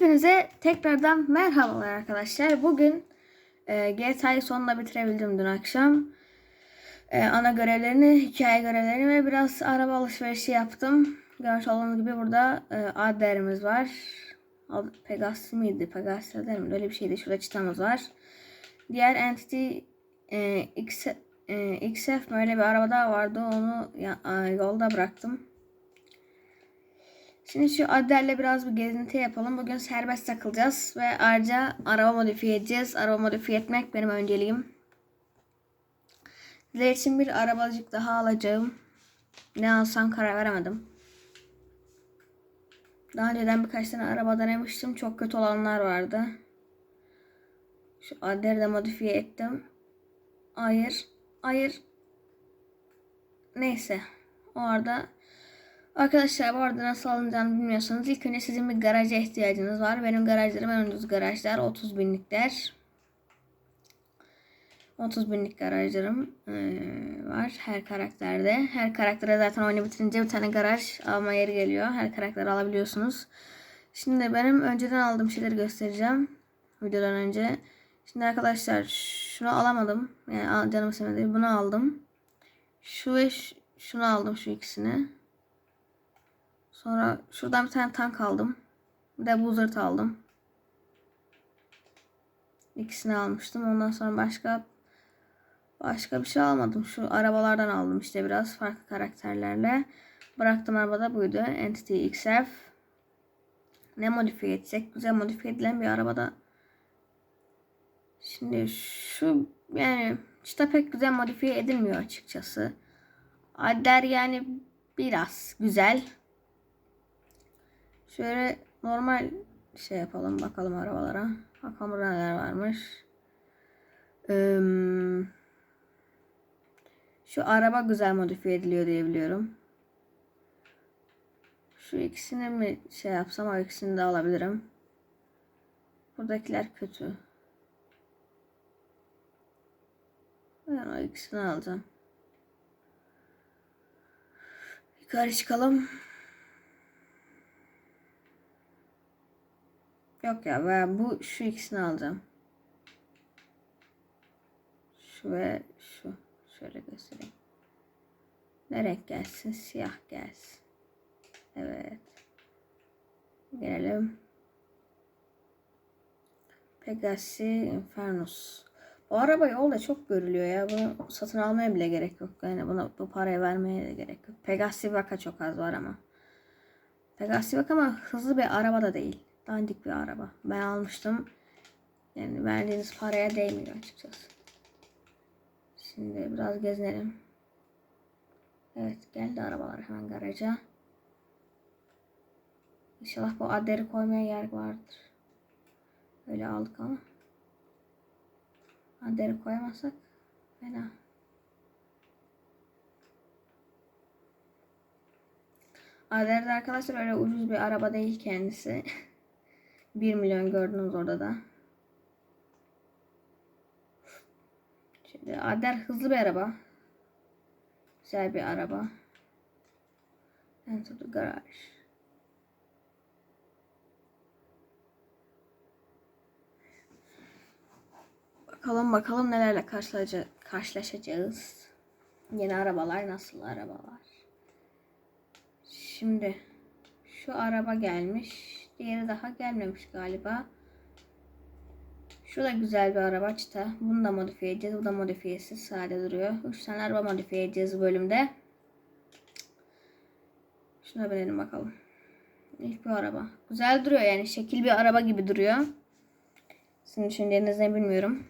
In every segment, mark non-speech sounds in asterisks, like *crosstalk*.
Hepinize tekrardan merhabalar arkadaşlar. Bugün e, GTA'yı sonunda bitirebildim dün akşam. E, ana görevlerini, hikaye görevlerini ve biraz araba alışverişi yaptım. Görmüş olduğunuz gibi burada e, Adler'imiz var. Pegasus mıydı? Pegasus Adler mi? Öyle bir şeydi. Şurada çıtamız var. Diğer entity e, X, e, XF böyle bir araba daha vardı. Onu ya- a, yolda bıraktım. Şimdi şu Adler'le biraz bir gezinti yapalım. Bugün serbest takılacağız ve ayrıca araba modifiye edeceğiz. Araba modifiye etmek benim önceliğim. Sizler için bir arabacık daha alacağım. Ne alsam karar veremedim. Daha önceden birkaç tane araba denemiştim. Çok kötü olanlar vardı. Şu Adler'i de modifiye ettim. Hayır. Hayır. Neyse. O arada Arkadaşlar bu arada nasıl alınacağını bilmiyorsanız ilk önce sizin bir garaja ihtiyacınız var. Benim garajlarım en ucuz garajlar 30 binlikler. 30 binlik garajlarım eee, var her karakterde. Her karaktere zaten oyunu bitirince bir tane garaj alma yeri geliyor. Her karakteri alabiliyorsunuz. Şimdi benim önceden aldığım şeyleri göstereceğim. Videodan önce. Şimdi arkadaşlar şunu alamadım. Yani canım istemedi. Bunu aldım. Şu ve şunu aldım şu ikisini. Sonra şuradan bir tane tank aldım. Bir de buzert aldım. İkisini almıştım. Ondan sonra başka başka bir şey almadım. Şu arabalardan aldım işte biraz farklı karakterlerle. Bıraktım arabada buydu. Entity XF. Ne modifiye etsek? Güzel modifiye edilen bir arabada. Şimdi şu yani işte pek güzel modifiye edilmiyor açıkçası. Adler yani biraz güzel. Şöyle normal şey yapalım bakalım arabalara. Bakalım burada neler varmış. Şu araba güzel modifiye ediliyor diye biliyorum. Şu ikisini mi şey yapsam o ikisini de alabilirim. Buradakiler kötü. Ben o ikisini alacağım. Yukarı çıkalım. Yok ya ben bu şu ikisini alacağım. Şu ve şu. Şöyle göstereyim. Ne renk gelsin? Siyah gelsin. Evet. Gelelim. Pegasi Infernus. Bu araba yolda çok görülüyor ya. Bunu satın almaya bile gerek yok. Yani buna bu paraya vermeye de gerek yok. Pegasi Vaka çok az var ama. Pegasi Vaka ama hızlı bir araba da değil. Dandik bir araba. Ben almıştım. Yani verdiğiniz paraya değmiyor açıkçası. Şimdi biraz gezinelim. Evet geldi arabalar hemen garaja. İnşallah bu aderi koymaya yer vardır. Öyle aldık ama. Aderi koyamazsak fena. Ader de arkadaşlar öyle ucuz bir araba değil kendisi. *laughs* 1 milyon gördünüz orada da. Şimdi Ader hızlı bir araba. Güzel bir araba. Enter the garage. Bakalım bakalım nelerle karşılaşa- karşılaşacağız. Yeni arabalar nasıl arabalar. Şimdi şu araba gelmiş. Diğeri daha gelmemiş galiba. Şu da güzel bir araba çıta. Bunu da modifiye edeceğiz. Bu da modifiyesiz sade duruyor. 3 tane araba modifiye edeceğiz bu bölümde. Şuna binelim bakalım. İlk bir araba. Güzel duruyor yani şekil bir araba gibi duruyor. Sizin düşünceniz ne bilmiyorum.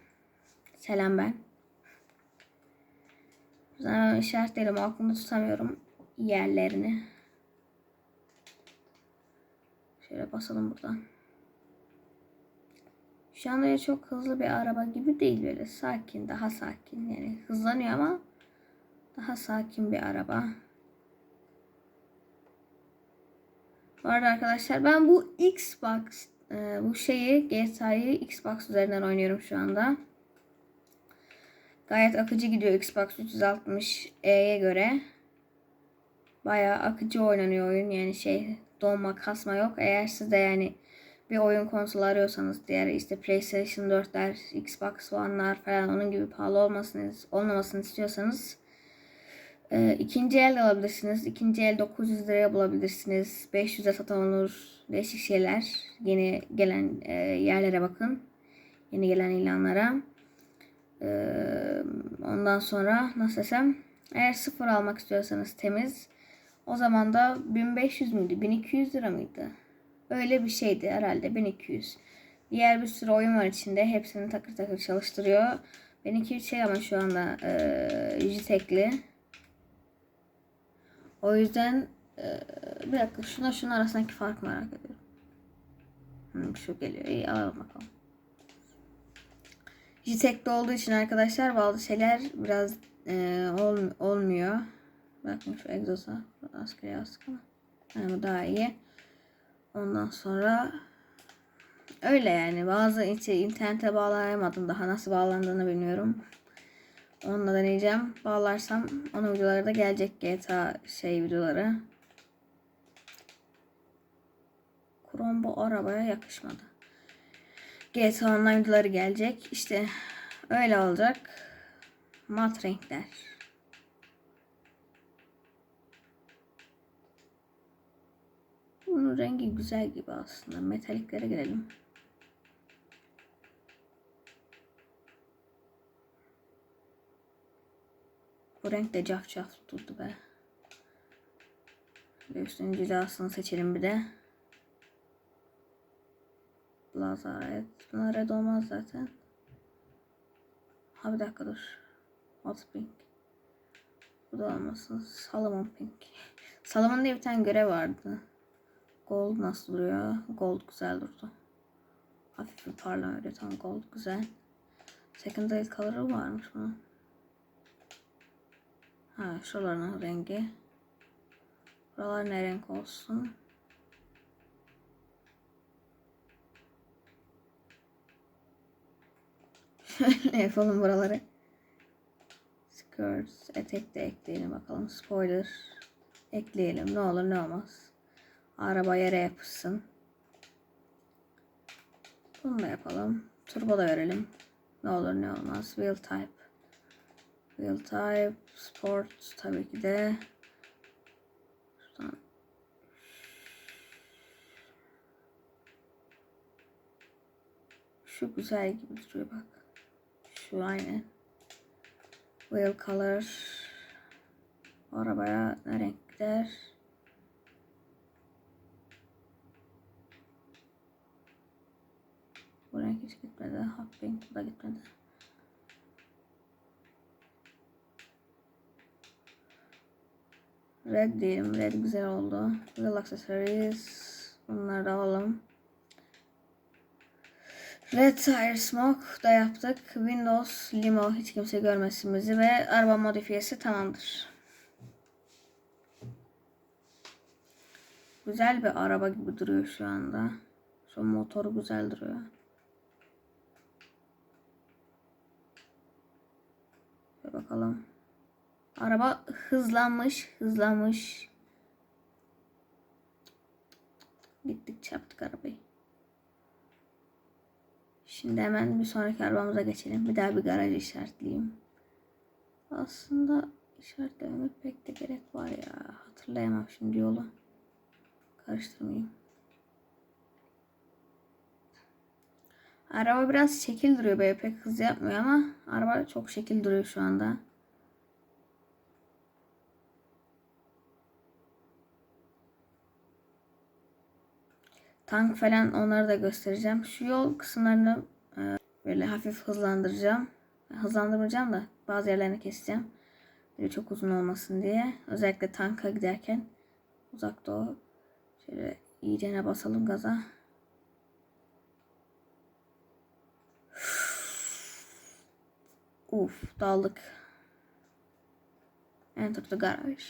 Selam ben. Zaten işaretlerim aklımda tutamıyorum yerlerini. Şöyle basalım buradan. Şu anda çok hızlı bir araba gibi değil böyle sakin daha sakin yani hızlanıyor ama daha sakin bir araba. Bu arada arkadaşlar ben bu Xbox e, bu şeyi GTA'yı Xbox üzerinden oynuyorum şu anda. Gayet akıcı gidiyor Xbox 360E'ye göre. Bayağı akıcı oynanıyor oyun yani şey donma kasma yok. Eğer siz de yani bir oyun konsolu arıyorsanız diğer işte PlayStation 4'ler, Xbox One'lar falan onun gibi pahalı olmasını olmamasını istiyorsanız e, ikinci el alabilirsiniz. İkinci el 900 liraya bulabilirsiniz. 500'e satın olur. Değişik şeyler. Yeni gelen e, yerlere bakın. Yeni gelen ilanlara. E, ondan sonra nasıl desem eğer sıfır almak istiyorsanız temiz o zaman da 1500 müydü? 1200 lira mıydı? Öyle bir şeydi herhalde 1200. Diğer bir sürü oyun var içinde. Hepsini takır takır çalıştırıyor. Benimki şey ama şu anda e, Jitekli. O yüzden e, bir dakika şuna şunun arasındaki fark merak ediyorum. Hmm, şu geliyor. İyi alalım bakalım. Jitekli olduğu için arkadaşlar bazı şeyler biraz e, ol, olmuyor. Bakın şu egzoza askeri astık. Yani bu daha iyi. Ondan sonra öyle yani bazı işte internete bağlayamadım daha nasıl bağlandığını bilmiyorum. Onunla deneyeceğim. Bağlarsam onun videoları da gelecek GTA şey videoları. Krom bu arabaya yakışmadı. GTA Online videoları gelecek. İşte öyle olacak. Mat renkler. Bunun rengi güzel gibi aslında. Metaliklere girelim. Bu renk de caf caf tuttu be. Şöyle üstünün cilasını seçelim bir de. Blaza red. Buna red olmaz zaten. Ha bir dakika dur. Hot pink. Bu da olmasın. Salomon pink. *laughs* Salomon diye bir tane görev vardı. Gold nasıl duruyor? Gold güzel durdu. Hafif bir parlama öyle tam gold güzel. Secondary color'ı varmış bunun. Ha şuraların rengi. Buralar ne renk olsun? *laughs* Şöyle yapalım buraları. Skirts, etek de ekleyelim bakalım. Spoiler ekleyelim. Ne olur ne olmaz. Araba yere yapışsın. Bunu da yapalım. Turbo da verelim. Ne olur ne olmaz. Wheel type. Wheel type. Sport tabii ki de. Şuradan. Şu güzel gibi duruyor bak. Şu aynı. Wheel color. Arabaya ne renk gider? Bu renk hiç gitmedi. Bu da gitmedi. Red diyelim. Red güzel oldu. Wheel accessories. Bunları da alalım. Red Tire Smoke da yaptık. Windows Limo hiç kimse görmesin bizi ve araba modifiyesi tamamdır. Güzel bir araba gibi duruyor şu anda. Şu motoru güzel duruyor. Bakalım. Araba hızlanmış, hızlanmış. Gittik yaptık arabayı. Şimdi hemen bir sonraki arabamıza geçelim. Bir daha bir garaj işaretleyeyim. Aslında işaretlememek pek de gerek var ya. Hatırlayamam şimdi yolu. Karıştırmayayım. Araba biraz şekil duruyor böyle pek hız yapmıyor ama araba çok şekil duruyor şu anda. Tank falan onları da göstereceğim. Şu yol kısımlarını e, böyle hafif hızlandıracağım. Hızlandırmayacağım da bazı yerlerini keseceğim. Böyle çok uzun olmasın diye. Özellikle tanka giderken uzak doğu. Şöyle iyicene basalım gaza. Uf daldık. Enter the garage.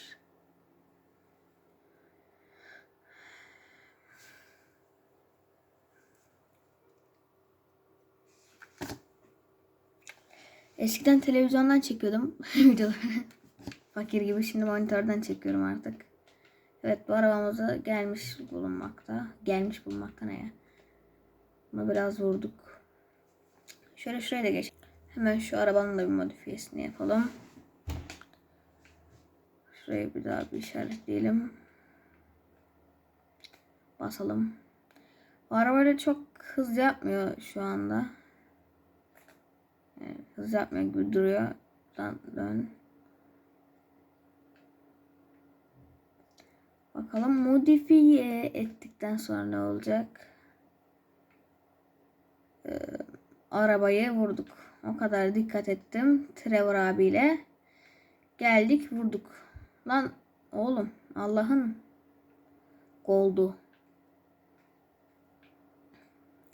Eskiden televizyondan çekiyordum *laughs* videoları. Fakir gibi şimdi monitörden çekiyorum artık. Evet bu arabamıza gelmiş bulunmakta. Gelmiş bulunmakta ne ya? Bunu biraz vurduk. Şöyle şuraya da geç. Hemen şu arabanın da bir modifiyesini yapalım. Şurayı bir daha bir işaretleyelim. Basalım. Bu arabayla çok hız yapmıyor şu anda. Yani hız yapmıyor gibi duruyor. Dön, dön. Bakalım modifiye ettikten sonra ne olacak? Ee, arabayı vurduk. O kadar dikkat ettim. Trevor abiyle geldik vurduk. Lan oğlum Allah'ın goldu.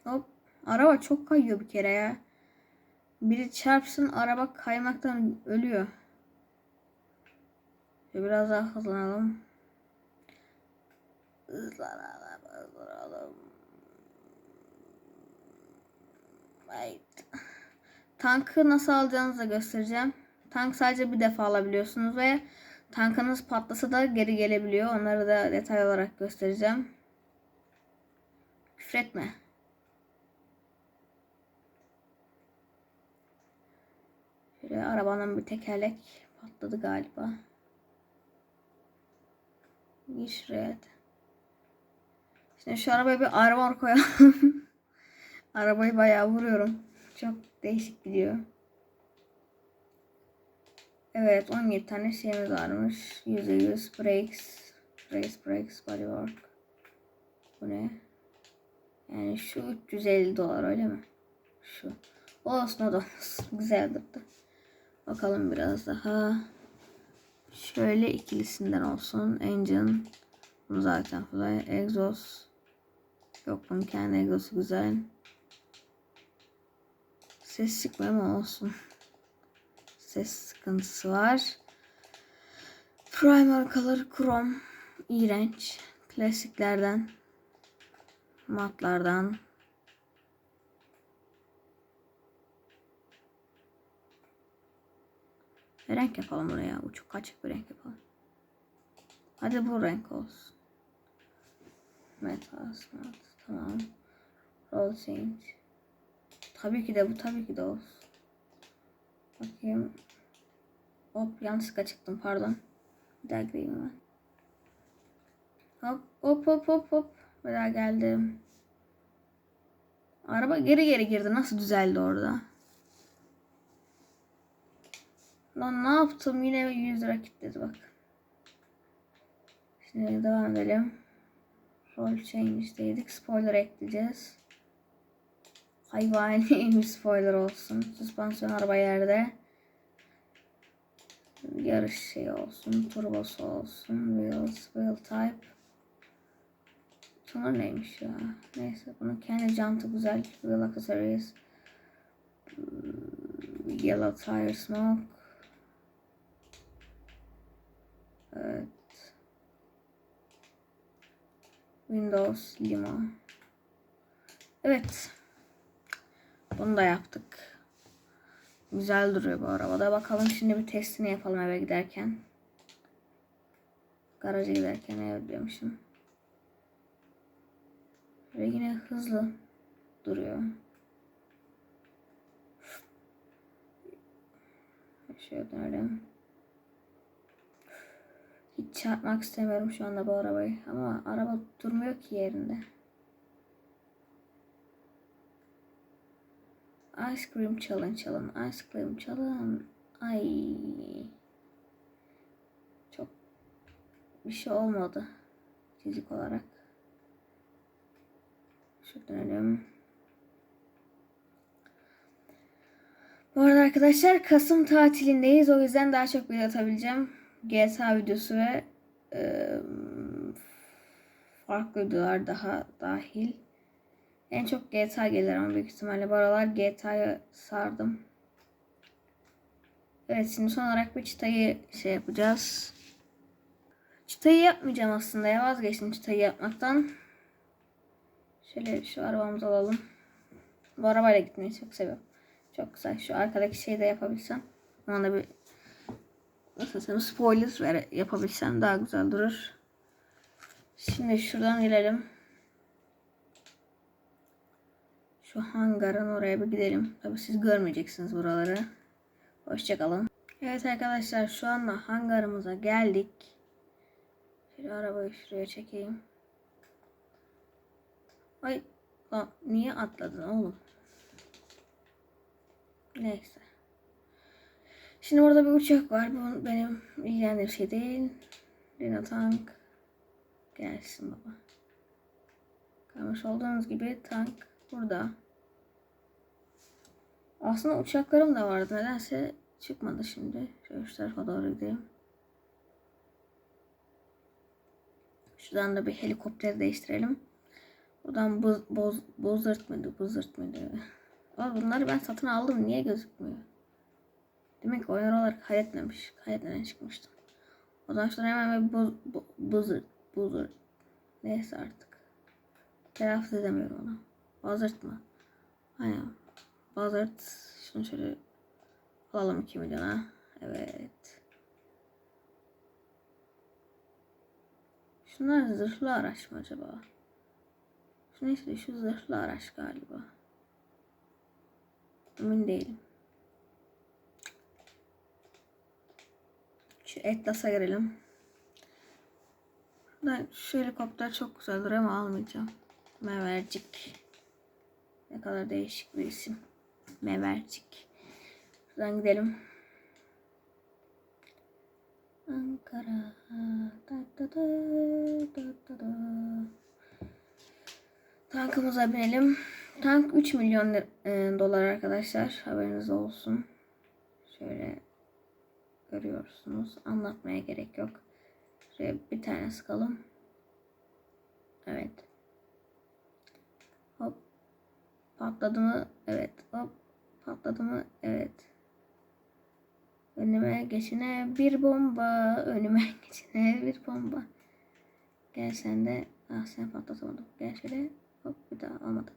Hop. Araba çok kayıyor bir kere ya. Biri çarpsın araba kaymaktan ölüyor. Biraz daha hızlanalım. Hızlanalım, hızlanalım. Right. Tankı nasıl alacağınızı da göstereceğim. Tank sadece bir defa alabiliyorsunuz ve tankınız patlasa da geri gelebiliyor. Onları da detay olarak göstereceğim. Küfretme. Şöyle arabanın bir tekerlek patladı galiba. Gir. Şimdi şu arabaya bir armor koyalım. *laughs* Arabayı bayağı vuruyorum. Çok değişik gidiyor. Evet 17 tane şeyimiz varmış. %100 brakes. Brakes, brakes, bodywork. Bu ne? Yani şu 350 dolar öyle mi? Şu. Olsun o da olsun. *laughs* Güzel durdu. Bakalım biraz daha. Şöyle ikilisinden olsun. Engine. Bu zaten fly. Exhaust. Yok bunun kendi egzosu güzel. Ses çıkmıyor ama olsun. Ses sıkıntısı var. Primer color chrome. iğrenç. Klasiklerden. Matlardan. Bir renk yapalım buraya. Uçuk kaçık bir renk yapalım. Hadi bu renk olsun. Metal smart. Tamam. Roll change. Tabii ki de bu tabii ki de olsun. Bakayım. Hop yanlışlıkla çıktım pardon. Bir daha gireyim hemen. Hop hop hop hop hop. Bir daha geldim. Araba geri geri girdi. Nasıl düzeldi orada? Lan ne yaptım? Yine 100 lira kilitledi bak. Şimdi devam edelim. Roll change'deydik. Spoiler ekleyeceğiz. Hayvani *laughs* bir spoiler olsun. Süspansiyon araba yerde. Yarış şey olsun. Turbosu olsun. Wheels, wheel type. Sonra neymiş ya? Neyse bunun kendi jantı güzel. Wheel accessories. Yellow tire smoke. Evet. Windows limo. Evet. Bunu da yaptık. Güzel duruyor bu arabada. Bakalım şimdi bir testini yapalım eve giderken. Garaja giderken ev diyormuşum. Ve yine hızlı duruyor. Şöyle dönelim. Hiç çarpmak istemiyorum şu anda bu arabayı. Ama araba durmuyor ki yerinde. Ice cream challenge alın. Ice cream challenge. Ay. Çok bir şey olmadı. Fizik olarak. Şu dönelim. Bu arada arkadaşlar Kasım tatilindeyiz. O yüzden daha çok video atabileceğim. GTA videosu ve e, farklı videolar daha dahil. En çok GTA gelir ama büyük ihtimalle bu aralar GTA'ya sardım. Evet şimdi son olarak bir çıtayı şey yapacağız. Çıtayı yapmayacağım aslında ya vazgeçtim çıtayı yapmaktan. Şöyle şu arabamızı alalım. Bu arabayla gitmeyi çok seviyorum. Çok güzel. Şu arkadaki şeyi de yapabilsem. Ona bir nasıl desem spoiler yapabilsem daha güzel durur. Şimdi şuradan gelelim. Şu hangarın oraya bir gidelim. Tabii siz görmeyeceksiniz buraları. Hoşçakalın. Evet arkadaşlar şu anda hangarımıza geldik. Şöyle arabayı şuraya çekeyim. Ay lan niye atladın oğlum? Neyse. Şimdi orada bir uçak var. Bu benim ilgilendiğim şey değil. Dino tank. Gelsin baba. Görmüş olduğunuz gibi tank burada. Aslında uçaklarım da vardı. Nedense çıkmadı şimdi. Şöyle şu tarafa doğru gideyim. Şuradan da bir helikopter değiştirelim. Buradan boz, boz, bozırt mıydı? Bozırt mıydı? Aa, bunları ben satın aldım. Niye gözükmüyor? Demek ki oyun olarak kaydetmemiş. Kaydetmeden çıkmıştım. O zaman şuradan hemen bir boz, bo, bozırt, bozırt. Neyse artık. Telaffuz edemiyorum onu. Bozırt mı? Aynen. Bozırt. Şunu şöyle alalım 2 milyona. Evet. Şunlar zırhlı araç mı acaba? Şu neyse şu zırhlı araç galiba. Emin değilim. Şu Atlas'a girelim. Ben şu helikopter çok güzel duruyor ama almayacağım. Mevercik. Ne kadar değişik bir isim. Mevercik. Şuradan gidelim. Ankara. Da, da, da, da, da, da. Tankımıza binelim. Tank 3 milyon e, dolar arkadaşlar. Haberiniz olsun. Şöyle görüyorsunuz. Anlatmaya gerek yok. Şöyle bir tane sıkalım. Evet. Hop. Patladı mı? Evet. Hop. Patladı mı? Evet. Önüme geçine bir bomba. Önüme *laughs* geçine bir bomba. Gel sen de. Ah sen patlatamadım. Gel şöyle. Hop bir daha almadım.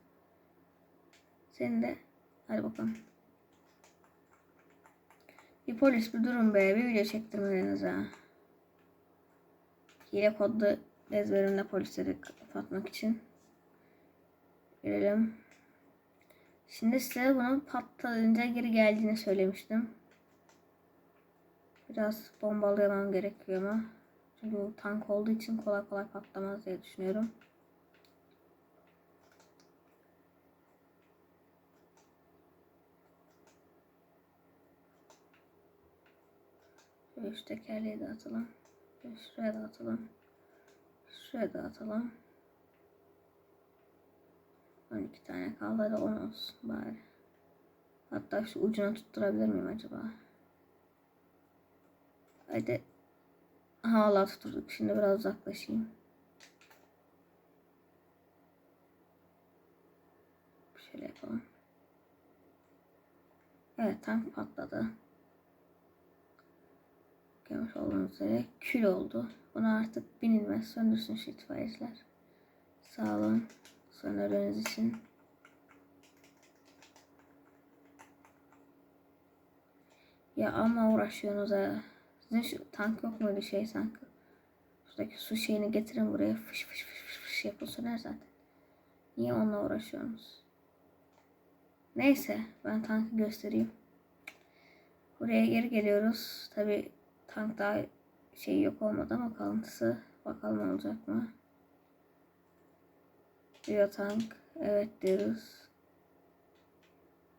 Sen de. Hadi bakalım. Bir polis bir durun be. Bir video çektirmediniz ha. Hile kodlu ezberimle polisleri kapatmak için. Görelim. Şimdi size bunun patlayınca geri geldiğini söylemiştim. Biraz bombalayamam gerekiyor ama. Çünkü bu tank olduğu için kolay kolay patlamaz diye düşünüyorum. Şöyle şu tekerleği de atalım. Şuraya da atalım. Şuraya da atalım. 12 tane kaldı hadi 10 olsun bari. Hatta şu ucuna tutturabilir miyim acaba? Hadi. Hala tutturduk. Şimdi biraz uzaklaşayım. Şöyle yapalım. Evet tank patladı. Görmüş olduğunuz üzere kül oldu. Buna artık binilmez. Söndürsün şu itfaiyeciler. Sağ olun. Söndürdüğünüz için. Ya ama uğraşıyorsunuz ha. Sizin şu tank yok muydu şey sanki? Şuradaki su şeyini getirin buraya. Fış fış fış fış, fış yapın söner zaten. Niye onunla uğraşıyorsunuz? Neyse ben tankı göstereyim. Buraya geri geliyoruz. Tabi tank daha şey yok olmadı ama kalıntısı bakalım olacak mı? Diyor tank. Evet diyoruz.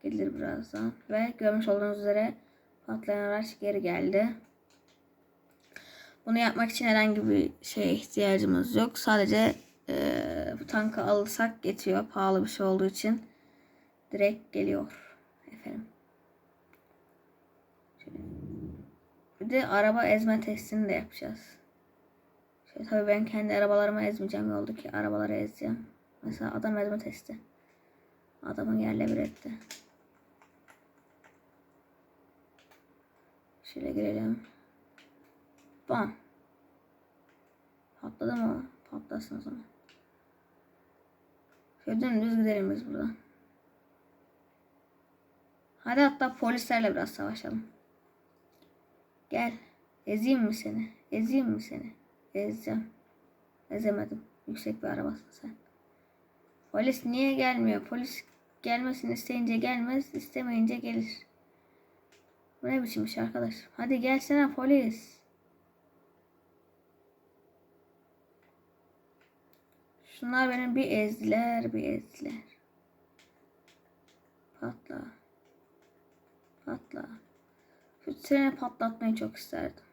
Gelir birazdan. Ve görmüş olduğunuz üzere patlayan araç geri geldi. Bunu yapmak için herhangi bir şeye ihtiyacımız yok. Sadece eee, bu tankı alırsak yetiyor. Pahalı bir şey olduğu için direkt geliyor. Efendim. Şöyle. Bir de araba ezme testini de yapacağız. Şöyle, tabii ben kendi arabalarımı ezmeyeceğim. Yoldaki arabaları ezeceğim. Mesela adam ezme testi. Adamın yerle bir etti. Şöyle girelim. Bam. Patladı mı? Patlasın o zaman. Şöyle dümdüz gidelim biz buradan. Hadi hatta polislerle biraz savaşalım. Gel. Ezeyim mi seni? Ezeyim mi seni? Ezeceğim. Ezemedim. Yüksek bir arabasın sen. Polis niye gelmiyor? Polis Gelmesini isteyince gelmez, istemeyince gelir. Bu ne biçim iş arkadaş? Hadi gelsene polis. Şunlar beni bir ezdiler, bir ezdiler. Patla. Patla. Şu treni patlatmayı çok isterdim.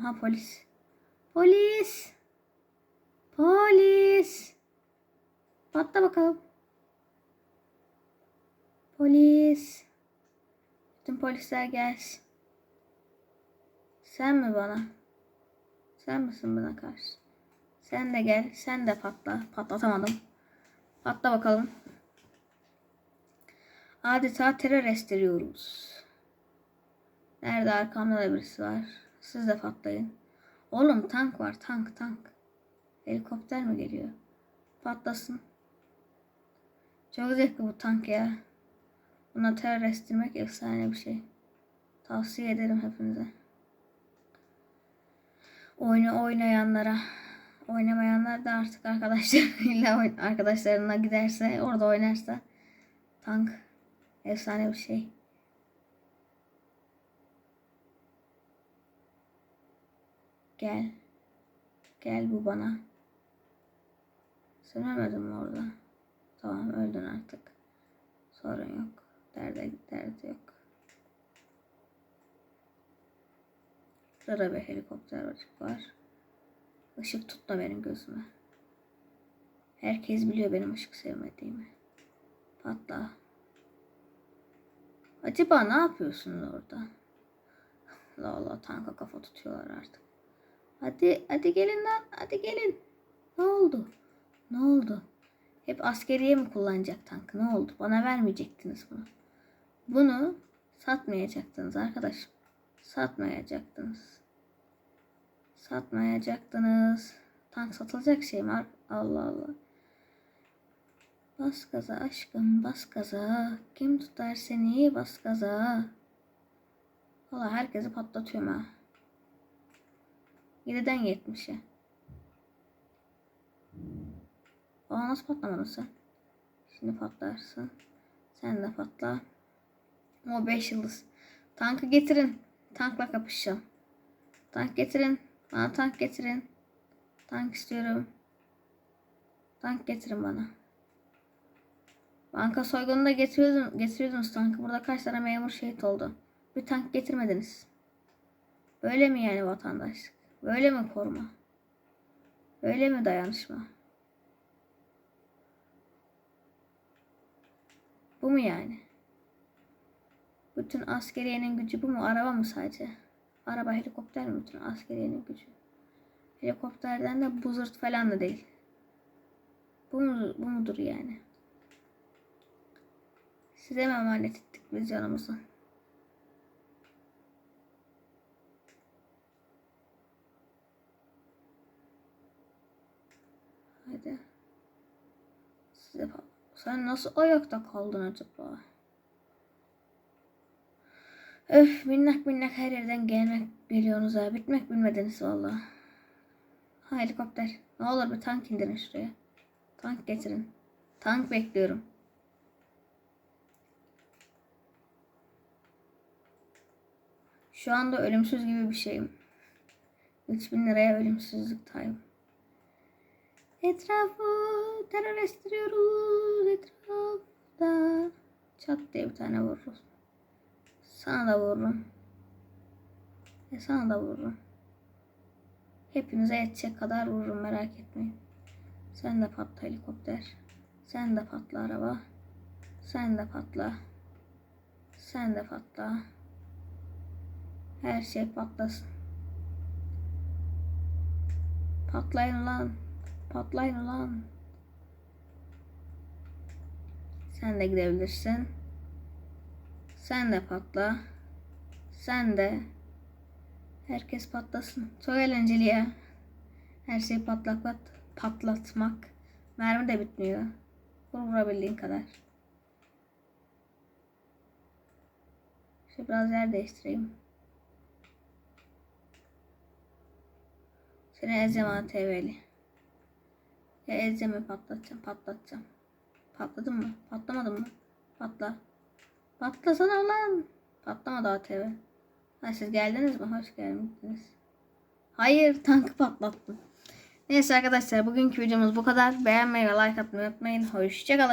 Aha polis. Polis. Polis. Patla bakalım. Polis. Bütün polisler gelsin. Sen mi bana? Sen misin bana karşı? Sen de gel. Sen de patla. Patlatamadım. Patla bakalım. Adeta terör estiriyoruz. Nerede arkamda da birisi var. Siz de patlayın. Oğlum tank var tank tank. Helikopter mi geliyor? Patlasın. Çok zevkli bu tank ya. Buna terör estirmek efsane bir şey. Tavsiye ederim hepinize. Oyunu oynayanlara. Oynamayanlar da artık arkadaşlarıyla *laughs* arkadaşlarına giderse orada oynarsa tank efsane bir şey. Gel. Gel bu bana. Mi orada? Tamam öldün artık. Sorun yok. Derde, derdi yok. Şurada bir helikopter var. Işık tutma benim gözüme. Herkes biliyor benim ışık sevmediğimi. Patla. Acaba ne yapıyorsunuz orada? Allah Allah tanka kafa tutuyorlar artık. Hadi hadi gelin lan hadi gelin. Ne oldu? Ne oldu? Hep askeriye mi kullanacak tankı? Ne oldu? Bana vermeyecektiniz bunu. Bunu satmayacaktınız arkadaşım. Satmayacaktınız. Satmayacaktınız. Tank satılacak şey mi? Allah Allah. Bas gaza aşkım bas gaza. Kim tutar seni bas gaza. Valla herkesi patlatıyorum ha. 7'den 70'e. Aa nasıl patlamadın sen? Şimdi patlarsın. Sen de patla. O 5 yıldız. Tankı getirin. Tankla kapışacağım. Tank getirin. Bana tank getirin. Tank istiyorum. Tank getirin bana. Banka soygununda getiriyordun, getiriyordunuz tankı. Burada kaç tane memur şehit oldu. Bir tank getirmediniz. Böyle mi yani vatandaşlık? Böyle mi koruma? Böyle mi dayanışma? Bu mu yani? Bütün askeriyenin gücü bu mu? Araba mı sadece? Araba helikopter mi bütün askeriyenin gücü? Helikopterden de bu zırt falan da değil. Bu, mu, bu mudur yani? Size mi emanet ettik biz canımızı? Hadi. Size bak. Sen nasıl ayakta kaldın acaba? Öf minnak minnak her yerden gelmek geliyorsunuz ha. Bitmek bilmediniz valla. Ha helikopter. Ne olur bir tank indirin şuraya. Tank getirin. Tank bekliyorum. Şu anda ölümsüz gibi bir şeyim. 3000 liraya ölümsüzlük time. Etrafı terör estiriyoruz. Etrafta. Çat diye bir tane vururuz. Sana da vururum. E sana da vururum. Hepinize yetecek kadar vururum merak etmeyin. Sen de patla helikopter. Sen de patla araba. Sen de patla. Sen de patla. Her şey patlasın. Patlayın lan. Patlayın lan. Sen de gidebilirsin. Sen de patla. Sen de. Herkes patlasın. Çok eğlenceli ya. Her şeyi patlak patlatmak. Mermi de bitmiyor. Vur vurabildiğin kadar. Şimdi biraz yer değiştireyim. Seni ezeceğim ATV'li. Ya patlatacağım. Patlatacağım. Patladın mı? Patlamadın mı? Patla. Patlasana lan. Patlamadı ATV. Ha siz geldiniz mi? Hoş geldiniz. Hayır tankı patlattım. Neyse arkadaşlar bugünkü videomuz bu kadar. Beğenmeyi ve like atmayı unutmayın. Hoşçakalın.